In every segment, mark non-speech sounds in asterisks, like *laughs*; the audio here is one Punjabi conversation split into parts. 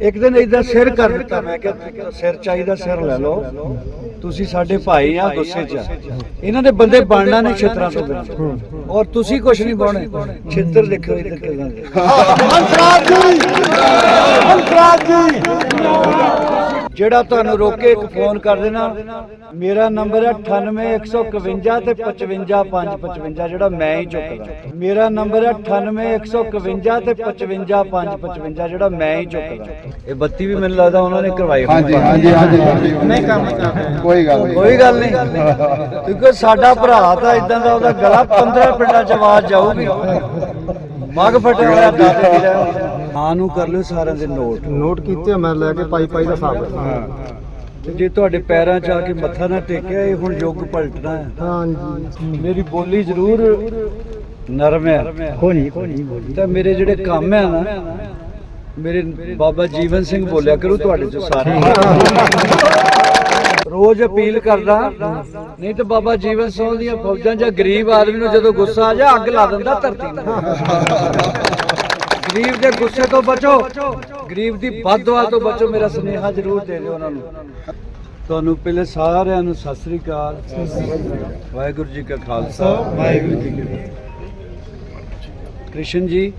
ਇੱਕ ਦਿਨ ਇਦਾਂ ਸਿਰ ਕਰ ਦਿੱਤਾ, ਮੈਂ ਕਿਹਾ ਸਿਰ ਚਾਹੀਦਾ ਸਿਰ ਲੈ ਲਓ। ਤੁਸੀਂ ਸਾਡੇ ਭਾਈ ਆ, ਗੁੱਸੇ 'ਚ ਆ। ਇਹਨਾਂ ਦੇ ਬੰਦੇ ਬਣਨਾ ਨਹੀਂ ਛਿੱਤਰਾਂ ਤੋਂ ਬਿਨਾਂ। ਔਰ ਤੁਸੀਂ ਕੁਝ ਨਹੀਂ ਬਾਉਣੇ ਛਿੱਤਰ ਦੇਖੋ ਇਧਰ ਕਿਦਾਂ ਦੇ। ਹੰਸਰਾਜ ਜੀ! ਹੰਸਰਾਜ ਜੀ! ਜਿਹੜਾ ਤੁਹਾਨੂੰ ਰੋਕੇ ਇੱਕ ਫੋਨ ਕਰ ਦੇਣਾ ਮੇਰਾ ਨੰਬਰ ਹੈ 98151 ਤੇ 55555 ਜਿਹੜਾ ਮੈਂ ਹੀ ਚੁੱਕਦਾ। ਮੇਰਾ ਨੰਬਰ ਹੈ 98151 ਤੇ 55555 ਜਿਹੜਾ ਮੈਂ ਹੀ ਚੁੱਕਦਾ। ਇਹ ਬੱਤੀ ਵੀ ਮੈਨੂੰ ਲੱਗਦਾ ਉਹਨਾਂ ਨੇ ਕਰਵਾਈ ਹੋਣੀ। ਹਾਂਜੀ ਹਾਂਜੀ ਹਾਂਜੀ ਨਹੀਂ ਕੰਮ ਕੋਈ ਗੱਲ ਨਹੀਂ। ਕੋਈ ਗੱਲ ਨਹੀਂ। ਕਿਉਂਕਿ ਸਾਡਾ ਭਰਾ ਤਾਂ ਇਦਾਂ ਦਾ ਉਹਦਾ ਗਲਾ 15 ਪਿੰਡਾਂ ਚ ਆਵਾਜ਼ ਜਾਊਗੀ। ਮਗ ਫਟਿਆ ਹੋਇਆ ਦਾਦੇ ਦੀ ਰਹਿ ਹਾਂ ਨੂੰ ਕਰ ਲਿਓ ਸਾਰਿਆਂ ਦੇ ਨੋਟ। ਨੋਟ ਕੀਤੇ ਮੈਂ ਲੈ ਕੇ ਪਾਈ ਪਾਈ ਦਾ ਹਿਸਾਬ। ਤੇ ਜੇ ਤੁਹਾਡੇ ਪੈਰਾਂ 'ਚ ਆ ਕੇ ਮੱਥਾ ਨਾ ਟੇਕਿਆ ਇਹ ਹੁਣ ਯੁੱਗ ਪਲਟਣਾ ਹੈ। ਹਾਂਜੀ। ਮੇਰੀ ਬੋਲੀ ਜ਼ਰੂਰ ਨਰਮ ਹੈ। ਕੋਣੀ ਕੋਣੀ ਬੋਲੀ। ਤਾਂ ਮੇਰੇ ਜਿਹੜੇ ਕੰਮ ਹੈ ਨਾ ਮੇਰੇ ਬਾਬਾ ਜੀਵਨ ਸਿੰਘ ਬੋਲਿਆ ਕਰੂ ਤੁਹਾਡੇ ਚ ਸਾਰੇ। ਰੋਜ਼ ਅਪੀਲ ਕਰਦਾ ਨਹੀਂ ਤੇ ਬਾਬਾ ਜੀਵਨ ਸਿੰਘ ਦੀਆਂ ਫੌਜਾਂ ਜਾਂ ਗਰੀਬ ਆਦਮੀ ਨੂੰ ਜਦੋਂ ਗੁੱਸਾ ਆ ਜਾ ਅੱਗ ਲਾ ਦਿੰਦਾ ਧਰਤੀ ਨੂੰ। ਗਰੀਬ ਦੇ ਗੁੱਸੇ ਤੋਂ ਬਚੋ ਗਰੀਬ ਦੀ ਬਦਦੁਆ ਤੋਂ ਬਚੋ ਮੇਰਾ ਸੁਨੇਹਾ ਜ਼ਰੂਰ ਦੇ ਦਿਓ ਉਹਨਾਂ ਨੂੰ। ਤੁਹਾਨੂੰ ਪਹਿਲੇ ਸਾਰਿਆਂ ਨੂੰ ਸਤਿ ਸ੍ਰੀ ਅਕਾਲ। ਵਾਹਿਗੁਰੂ ਜੀ ਕਾ ਖਾਲਸਾ। ਵਾਹਿਗੁਰੂ ਜੀ ਕੀ ਫਤਿਹ। ਕ੍ਰਿਸ਼ਨ ਜੀ।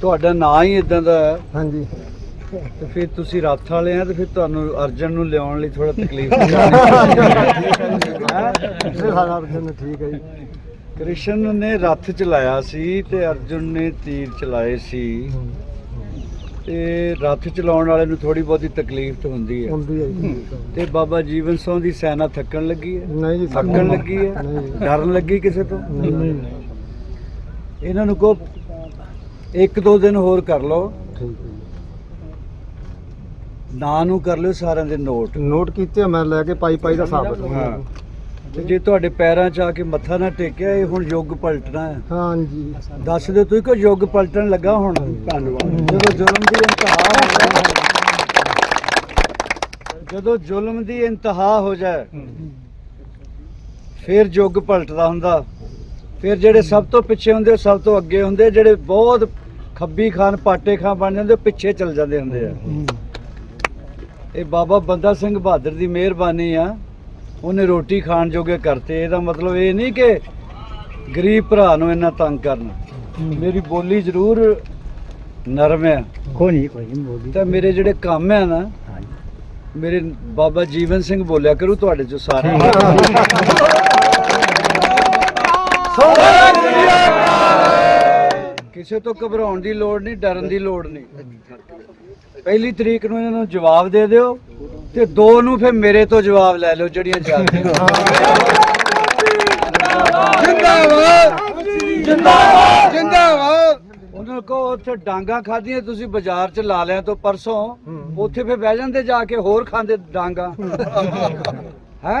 ਤੁਹਾਡਾ ਨਾਂ ਹੀ ਇਦਾਂ ਦਾ ਹੈ। ਹਾਂਜੀ। ਤੇ ਫਿਰ ਤੁਸੀਂ ਰੱਥ ਵਾਲੇ ਆ ਤੇ ਫਿਰ ਤੁਹਾਨੂੰ ਅਰਜਨ ਨੂੰ ਲਿਆਉਣ ਲਈ ਥੋੜਾ ਤਕਲੀਫ ਇਹ ਸਾਰਾ ਅਰਜਨ ਠੀਕ ਹੈ ਜੀ। ਕ੍ਰਿਸ਼ਨ ਨੇ ਰੱਥ ਚਲਾਇਆ ਸੀ ਤੇ ਅਰਜੁਨ ਨੇ ਤੀਰ ਚਲਾਏ ਸੀ। ਤੇ ਰੱਥ ਚਲਾਉਣ ਵਾਲੇ ਨੂੰ ਥੋੜੀ ਬਹੁਤੀ ਤਕਲੀਫ ਤਾਂ ਹੁੰਦੀ ਹੈ। ਹੁੰਦੀ ਹੈ ਜੀ। ਤੇ ਬਾਬਾ ਜੀਵਨ ਸਿੰਘ ਦੀ ਸੈਨਾ ਥੱਕਣ ਲੱਗੀ ਹੈ? ਨਹੀਂ ਜੀ ਥੱਕਣ ਲੱਗੀ ਹੈ? ਨਹੀਂ। ਡਰਨ ਲੱਗੀ ਕਿਸੇ ਤੋਂ? ਨਹੀਂ ਇਹਨਾਂ ਨੂੰ ਕੋ ਇੱਕ ਦੋ ਦਿਨ ਹੋਰ ਕਰ ਲਓ। ਠੀਕ ਹੈ ਜੀ। ਨਾਂ ਨੂੰ ਕਰ ਲਿਓ ਸਾਰਿਆਂ ਦੇ ਨੋਟ। ਨੋਟ ਕੀਤੇ ਮੈਂ ਲੈ ਕੇ ਪਾਈ ਪਾਈ ਦਾ ਹਿਸਾਬ ਹਾਂ। ਤੇ ਜੇ ਤੁਹਾਡੇ ਪੈਰਾਂ 'ਚ ਆ ਕੇ ਮੱਥਾ ਨਾ ਟੇਕਿਆ ਇਹ ਹੁਣ ਯੁੱਗ ਪਲਟਣਾ ਹੈ। ਹਾਂਜੀ। ਦੱਸ ਦਿਓ ਤੁਸੀਂ ਕਿ ਯੁੱਗ ਪਲਟਣ ਲੱਗਾ ਹੁਣ? ਧੰਨਵਾਦ। ਜਦੋਂ ਜ਼ੁਲਮ ਦੀ ਇੰਤਹਾ ਹੋ ਜਾਏ ਜਦੋਂ ਜ਼ੁਲਮ ਦੀ ਇੰਤਹਾ ਹੋ ਜਾਏ ਫਿਰ ਯੁੱਗ ਪਲਟਦਾ ਹੁੰਦਾ। ਫਿਰ ਜਿਹੜੇ ਸਭ ਤੋਂ ਪਿੱਛੇ ਹੁੰਦੇ ਉਹ ਸਭ ਤੋਂ ਅੱਗੇ ਹੁੰਦੇ ਜਿਹੜੇ ਬਹੁਤ ਖੱਬੀ ਖਾਨ ਪਾਟੇ ਖਾਨ ਬਣ ਜਾਂਦੇ ਉਹ ਪਿੱਛੇ ਚਲ ਜਾਂਦੇ ਹੁੰਦੇ ਆ। ਇਹ ਬਾਬਾ ਬੰਦਾ ਸਿੰਘ ਬਹਾਦਰ ਦੀ ਮਿਹਰਬਾਨੀ ਆ। ਉਹਨੇ ਰੋਟੀ ਖਾਣ ਜੋਗੇ ਕਰਤੇ। ਇਹਦਾ ਮਤਲਬ ਇਹ ਨਹੀਂ ਕਿ ਗਰੀਬ ਭਰਾ ਨੂੰ ਇੰਨਾ ਤੰਗ ਕਰਨਾ। ਮੇਰੀ ਬੋਲੀ ਜ਼ਰੂਰ ਨਰਮ ਹੈ ਕੋਣੀ ਕੋਈ ਬੋਲੀ ਤਾਂ ਮੇਰੇ ਜਿਹੜੇ ਕੰਮ ਹੈ ਨਾ ਮੇਰੇ ਬਾਬਾ ਜੀਵਨ ਸਿੰਘ ਬੋਲਿਆ ਕਰੂ ਤੁਹਾਡੇ ਚ ਸਾਰੇ। *laughs* ਕਿਸੇ ਤੋਂ ਘਬਰਾਉਣ ਦੀ ਲੋੜ ਨਹੀਂ, ਡਰਨ ਦੀ ਲੋੜ ਨਹੀਂ। ਪਹਿਲੀ ਤਰੀਕ ਨੂੰ ਇਹਨਾਂ ਨੂੰ ਜਵਾਬ ਦੇ ਦਿਓ ਤੇ ਦੋ ਨੂੰ ਫਿਰ ਮੇਰੇ ਤੋਂ ਜਵਾਬ ਲੈ ਲਓ ਜਿਹੜੀਆਂ ਚੱਲਦੀਆਂ ਜਿੰਦਾਬਾਦ ਜਿੰਦਾਬਾਦ! ਜਿੰਦਾਬਾਦ! ਉਹਨਾਂ ਕੋ ਉੱਥੇ ਡਾਂਗਾ ਖਾਧੀਆਂ, ਤੁਸੀਂ ਬਾਜ਼ਾਰ 'ਚ ਲਾ ਲਿਆ ਤੋਂ ਪਰਸੋਂ। ਉੱਥੇ ਫਿਰ ਬਹਿ ਜਾਂਦੇ ਜਾ ਕੇ ਹੋਰ ਖਾਂਦੇ ਡਾਂਗਾ। ਹੈ?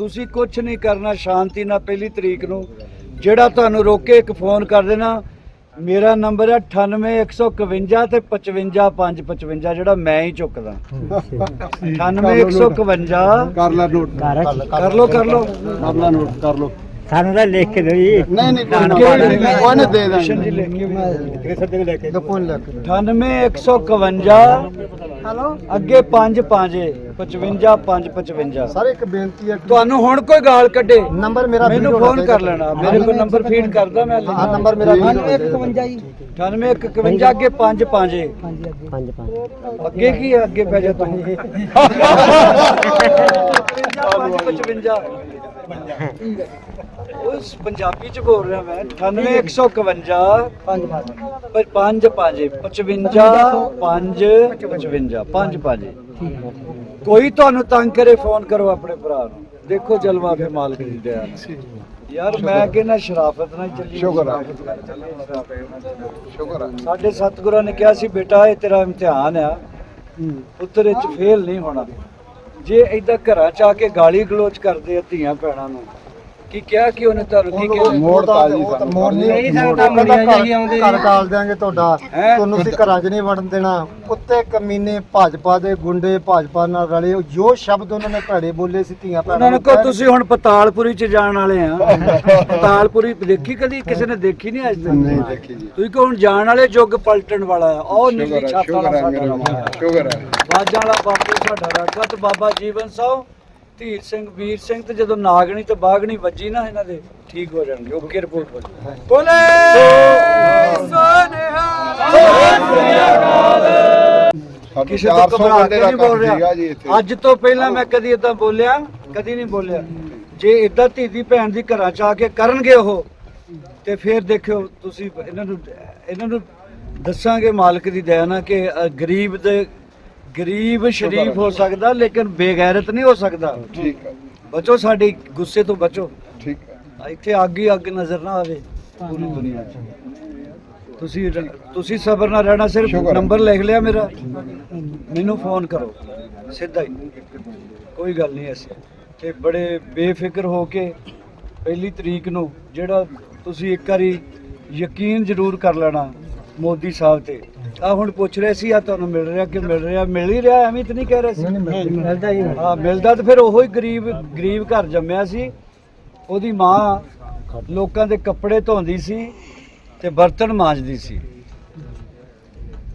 ਤੁਸੀਂ ਕੁਝ ਨਹੀਂ ਕਰਨਾ ਸ਼ਾਂਤੀ ਨਾਲ ਪਹਿਲੀ ਤਰੀਕ ਨੂੰ। ਜਿਹੜਾ ਤੁਹਾਨੂੰ ਰੋਕੇ ਇੱਕ ਫੋਨ ਕਰ ਦੇਣਾ ਮੇਰਾ ਨੰਬਰ ਹੈ 98151 ਤੇ 55555 ਜਿਹੜਾ ਮੈਂ ਹੀ ਚੁੱਕਦਾ। 98151 ਕਰ ਲੈ ਨੋਟ। ਕਰ ਲੋ। ਕਰ ਲੋ ਕਰ ਲੈ ਨੋਟ ਕਰ ਲੋ ਸਾਨੂੰ ਤਾਂ ਲਿਖ ਕੇ ਦਿਓ ਜੀ। ਨਹੀਂ ਨਹੀਂ ਉਹਨੇ ਦੇ ਦਾਂਗੇ ਕਿਸ਼ਨ ਲਿਖ ਕੇ ਕਿਸ਼ਨ ਜੀ ਲਿਖ ਕੇ 98151 ਅੱਗੇ 5 5 55 55 ਸਰ ਇੱਕ ਬੇਨਤੀ ਹੈ ਤੁਹਾਨੂੰ ਹੁਣ ਕੋਈ ਗਾਲ ਕੱਢੇ। ਨੰਬਰ ਮੇਰਾ ਮੈਨੂੰ ਫੋਨ ਕਰ ਲੈਣਾ। ਮੇਰੇ ਕੋਲ ਨੰਬਰ ਫੀਡ ਕਰਦਾ ਮੈਂ। ਹਾਂ ਨੰਬਰ ਮੇਰਾ 9151 ਜੀ 9151 ਅੱਗੇ 5 5 ਹਾਂਜੀ ਅੱਗੇ 5 5 ਅੱਗੇ ਕੀ ਅੱਗੇ ਪੈ ਜਾ ਤੂੰ। 55 ਉਸ ਪੰਜਾਬੀ ਚ ਬੋਲ ਰਿਹਾ ਮੈਂ 98151 ਪੰਜ ਪੰਜ। ਪੰਜ 55 ਪੰਜ 55 ਪੰਜ ਪੰਜ। ਕੋਈ ਤੁਹਾਨੂੰ ਤੰਗ ਕਰੇ ਫੋਨ ਕਰੋ ਆਪਣੇ ਭਰਾ ਨੂੰ। ਦੇਖੋ ਜਲਵਾ ਫੇ ਮਾਲਕ ਦੀ ਦਇਆ। ਯਾਰ ਮੈਂ ਕਹਿੰਦਾ ਸ਼ਰਾਫਤ ਨਾਲ ਚੱਲੀ ਸ਼ੁਕਰ ਆ। ਸ਼ੁਕਰ ਹੈ ਸਾਡੇ ਸਤਿਗੁਰਾਂ ਨੇ ਕਿਹਾ ਸੀ ਬੇਟਾ ਇਹ ਤੇਰਾ ਇਮਤਿਹਾਨ ਆ। ਪੁੱਤਰ ਇਹ ਚ ਫੇਲ ਨਹੀਂ ਹੋਣਾ। ਜੇ ਏਦਾਂ ਘਰਾਂ ਚ ਆ ਕੇ ਗਾਲੀ ਗਲੋਚ ਕਰਦੇ ਆ ਧੀਆਂ ਭੈਣਾਂ ਨੂੰ ਕੀ ਕਿਹਾ ਕਿ ਉਹਨੇ ਤੁਹਾਨੂੰ ਕੀ ਕਿਹਾ? ਮੋੜ ਤਾਜੀ ਸਾਨੂੰ। ਮੋੜ ਨਹੀਂ ਸਕਦਾ, ਮੁੰਡਿਆਂ ਜਿਹੀ ਆਉਂਦੇ ਘਰ ਜੀ। ਟਾਲ ਦਿਆਂਗੇ ਤੁਹਾਡਾ? ਤੁਹਾਨੂੰ ਅਸੀਂ ਘਰਾਂ 'ਚ ਨਹੀਂ ਵੜਨ ਦੇਣਾ। ਕੁੱਤੇ ਕਮੀਨੇ ਭਾਜਪਾ ਦੇ ਗੁੰਡੇ ਭਾਜਪਾ ਨਾਲ ਰਲੇ ਉਹ ਜੋ ਸ਼ਬਦ ਉਹਨਾਂ ਨੇ ਭੈੜੇ ਬੋਲੇ ਸੀ ਧੀਆਂ ਭੈਣਾਂ ਉਹਨਾਂ ਨੂੰ ਕਹੋ ਤੁਸੀਂ ਹੁਣ ਪਤਾਲਪੁਰੀ ਚ ਜਾਣ ਵਾਲੇ ਆ। ਪਤਾਲਪੁਰੀ ਦੇਖੀ ਕਦੀ? ਕਿਸੇ ਨੇ ਦੇਖੀ ਨਹੀਂ ਅੱਜ ਤੱਕ? ਨਹੀਂ ਦੇਖੀ ਜੀ। ਤੁਸੀਂ ਕਹੋ ਹੁਣ ਜਾਣ ਵਾਲੇ ਯੁੱਗ ਪਲਟਣ ਵਾਲਾ ਆ। ਉਹ ਨੀਲੀ ਛੱਤ ਵਾਲਾ ਸਾਡਾ। ਸ਼ੁਕਰ ਹੈ। ਬਾਜਾਂ ਵਾਲਾ ਬਾਪੂ ਸਾਡਾ ਰਾਕਤ ਬਾਬਾ ਜੀਵਨ ਸਾਹ। ਧੀਰ ਸਿੰਘ ਵੀਰ ਸਿੰਘ ਤੇ ਜਦੋਂ ਨਾਗਣੀ ਤੇ ਬਾਗਣੀ ਵੱਜੀ ਨਾ ਇਹਨਾਂ ਦੇ ਠੀਕ ਹੋ ਜਾਣਗੇ ਓਕੇ ਰਿਪੋਰਟ ਹੋ ਜਾਊਗੀ। ਬੋਲੇ! ਸਾਡੇ ਕਿਸੇ ਤੋਂ 400 ਘਬਰਾ ਬੰਦੇ ਕੇ ਨਹੀਂ ਬੋਲ ਰਿਹਾ। ਅੱਜ ਤੋਂ ਪਹਿਲਾਂ ਮੈਂ ਕਦੀ ਇਦਾਂ ਬੋਲਿਆ ਕਦੀ ਨਹੀਂ ਬੋਲਿਆ। ਜੇ ਇਦਾਂ ਧੀ ਦੀ ਭੈਣ ਦੀ ਘਰਾਂ ਚ ਆ ਕੇ ਕਰਨਗੇ ਉਹ ਤੇ ਫਿਰ ਦੇਖਿਓ ਤੁਸੀਂ ਇਹਨਾਂ ਨੂੰ ਇਹਨਾਂ ਨੂੰ ਦੱਸਾਂਗੇ ਮਾਲਕ ਦੀ ਦਇਆ ਨਾਲ ਕਿ ਗਰੀਬ ਦੇ ਗਰੀਬ ਸ਼ਰੀਫ ਹੋ ਸਕਦਾ ਲੇਕਿਨ ਬੇਗੈਰਤ ਨਹੀਂ ਹੋ ਸਕਦਾ। ਠੀਕ ਹੈ। ਬਚੋ ਸਾਡੇ ਗੁੱਸੇ ਤੋਂ ਬਚੋ। ਠੀਕ ਹੈ। ਇੱਥੇ ਅੱਗ ਹੀ ਅੱਗ ਨਜ਼ਰ ਨਾ ਆਵੇ। ਪੂਰੀ ਦੁਨੀਆ 'ਚ। ਤੁਸੀਂ ਤੁਸੀਂ ਸਬਰ ਨਾਲ ਰਹਿਣਾ ਸਿਰਫ। ਨੰਬਰ ਲਿਖ ਲਿਆ ਮੇਰਾ। ਮੈਨੂੰ ਫੋਨ ਕਰੋ। ਸਿੱਧਾ ਹੀ। ਕੋਈ ਗੱਲ ਨਹੀਂ ਐਸੀ। ਤੇ ਬੜੇ ਬੇਫਿਕਰ ਹੋ ਕੇ ਪਹਿਲੀ ਤਰੀਕ ਨੂੰ ਜਿਹੜਾ ਤੁਸੀਂ ਇੱਕ ਵਾਰੀ ਯਕੀਨ ਜ਼ਰੂਰ ਕਰ ਲੈਣਾ ਮੋਦੀ ਸਾਹਿਬ ਤੇ। ਆ ਹੁਣ ਪੁੱਛ ਰਹੇ ਸੀ ਆ ਤੁਹਾਨੂੰ ਮਿਲ ਰਿਹਾ ਕਿ ਮਿਲ ਰਿਹਾ? ਮਿਲ ਹੀ ਰਿਹਾ ਐਵੇਂ ਤਾਂ ਨਹੀਂ ਕਹਿ ਰਹੇ ਸੀ। ਮਿਲਦਾ ਹੀ। ਹਾਂ ਮਿਲਦਾ ਤੇ ਫਿਰ ਉਹੋ ਹੀ ਗਰੀਬ ਗਰੀਬ ਘਰ ਜੰਮਿਆ ਸੀ। ਉਹਦੀ ਮਾਂ ਲੋਕਾਂ ਦੇ ਕੱਪੜੇ ਧੋਂਦੀ ਸੀ ਤੇ ਬਰਤਨ ਮਾਂਜਦੀ ਸੀ।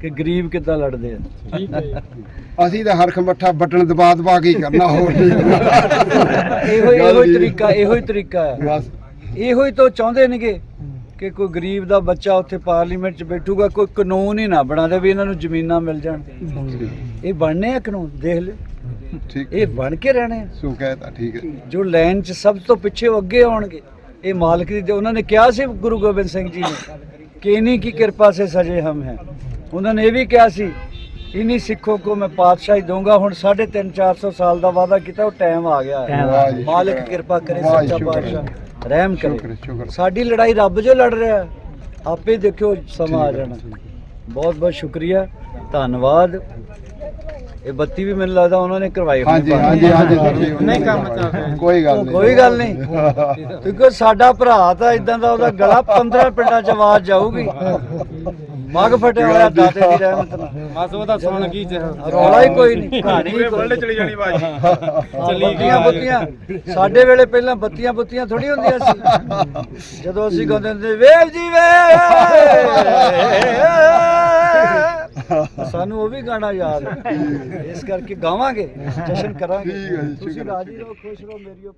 ਕਿ ਗਰੀਬ ਕਿੱਦਾਂ ਲੜਦੇ ਆ? ਠੀਕ ਹੈ ਅਸੀਂ ਤਾਂ ਹਰਖ ਮੱਠਾ ਬਟਨ ਦਬਾ ਦਬਾ ਕੇ ਕਰਨਾ ਹੋਰ ਨਹੀਂ। ਇਹੋ ਇਹੋ ਹੀ ਤਰੀਕਾ ਇਹੋ ਹੀ ਤਰੀਕਾ ਹੈ। ਇਹੋ ਹੀ ਤਾਂ ਚਾਹੁੰਦੇ ਨੇਗੇ ਕਿ ਕੋਈ ਗਰੀਬ ਦਾ ਬੱਚਾ ਉੱਥੇ ਪਾਰਲੀਮੈਂਟ 'ਚ ਬੈਠੂਗਾ ਕੋਈ ਕਾਨੂੰਨ ਹੀ ਨਾ ਬਣਾ ਦੇ ਵੀ ਇਹਨਾਂ ਨੂੰ ਜ਼ਮੀਨਾਂ ਮਿਲ ਜਾਣ। ਇਹ ਬਣਨੇ ਆ ਕਾਨੂੰਨ ਦੇਖ ਲੈ ਠੀਕ ਇਹ ਬਣ ਕੇ ਰਹਿਣੇ ਸੋ ਕਹਿਤਾ ਠੀਕ ਹੈ। ਜੋ ਲਾਈਨ 'ਚ ਸਭ ਤੋਂ ਪਿੱਛੇ ਉਹ ਅੱਗੇ ਆਉਣਗੇ ਇਹ ਮਾਲਕ ਦੀ ਉਹਨਾਂ ਨੇ ਕਿਹਾ ਸੀ ਗੁਰੂ ਗੋਬਿੰਦ ਸਿੰਘ ਜੀ ਨੇ ਕਿ ਇਨੀ ਕੀ ਕਿਰਪਾ ਸੇ ਸਜੇ ਹਮ ਹੈ। ਉਹਨਾਂ ਨੇ ਇਹ ਵੀ ਕਿਹਾ ਸੀ ਇन्हीं ਸਿੱਖੋ ਕੋ ਮੈਂ ਪਾਤਸ਼ਾਹੀ ਦਊਂਗਾ ਹੁਣ 3.5 400 ਸਾਲ ਦਾ ਵਾਅਦਾ ਕੀਤਾ ਉਹ ਟਾਈਮ ਆ ਗਿਆ ਹੈ ਮਾਲਕ। ਕਿਰਪਾ ਕਰੇ ਸੱਚਾ। ਪਾਤਸ਼ਾਹ ਰਹਿਮ ਕਰੇ। ਸਾਡੀ ਲੜਾਈ ਰੱਬ ਜੋ ਲੜ ਰਿਹਾ। ਆਪੇ ਦੇਖਿਓ ਸਮਾਂ ਆ ਜਾਣਾ ਬਹੁਤ ਬਹੁਤ ਸ਼ੁਕਰਿਆ ਧੰਨਵਾਦ ਇਹ ਬੱਤੀ ਵੀ ਮੈਨੂੰ ਲੱਗਦਾ ਉਹਨਾਂ ਨੇ ਕਰਵਾਈ ਹੋਣੀ ਹਾਂਜੀ। ਹਾਂਜੀ ਹਾਂਜੀ ਨਹੀਂ ਕੰਮ ਚੱਲਦਾ। ਕੋਈ ਗੱਲ ਨਹੀਂ ਕੋਈ ਗੱਲ ਨਹੀਂ ਕਿਉਂਕਿ ਸਾਡਾ ਭਰਾ ਤਾਂ ਇਦਾਂ ਦਾ ਉਹਦਾ ਗਲਾ 15 ਪਿੰਡਾਂ ਚ ਆਵਾਜ਼ ਜਾਊਗੀ ਮਗ ਫਟਿਆ ਹੋਇਆ ਦਾਤੇ ਦੀ ਰਹਿਮਤ ਨਾਲ। ਬਸ ਉਹਦਾ ਸੁਣ ਕੀ ਚ ਰੌਲਾ ਹੀ ਕੋਈ ਨਹੀਂ। ਕਹਾਣੀ ਹੀ ਕੋਈ। ਨਹੀਂ। ਚਲੀ ਜਾਣੀ ਬਾਜੀ। ਬੱਤੀਆਂ ਬੁੱਤੀਆਂ। ਸਾਡੇ ਵੇਲੇ ਪਹਿਲਾਂ ਬੱਤੀਆਂ ਬੁੱਤੀਆਂ ਥੋੜੀ ਹੁੰਦੀਆਂ ਸੀ। ਜਦੋਂ ਅਸੀਂ ਗਾਉਂਦੇ ਹੁੰਦੇ ਵੇਲ ਜੀ ਵੇ ਸਾਨੂੰ ਉਹ ਵੀ ਗਾਣਾ ਯਾਦ ਹੈ। ਇਸ ਕਰਕੇ ਗਾਵਾਂਗੇ ਜਸ਼ਨ ਕਰਾਂਗੇ। ਠੀਕ ਹੈ ਜੀ, ਤੁਸੀਂ ਹੈ, ਰਾਜੀ ਰਹੋ ਖੁਸ਼ ਰਹੋ ਮੇਰੀ ਉਹ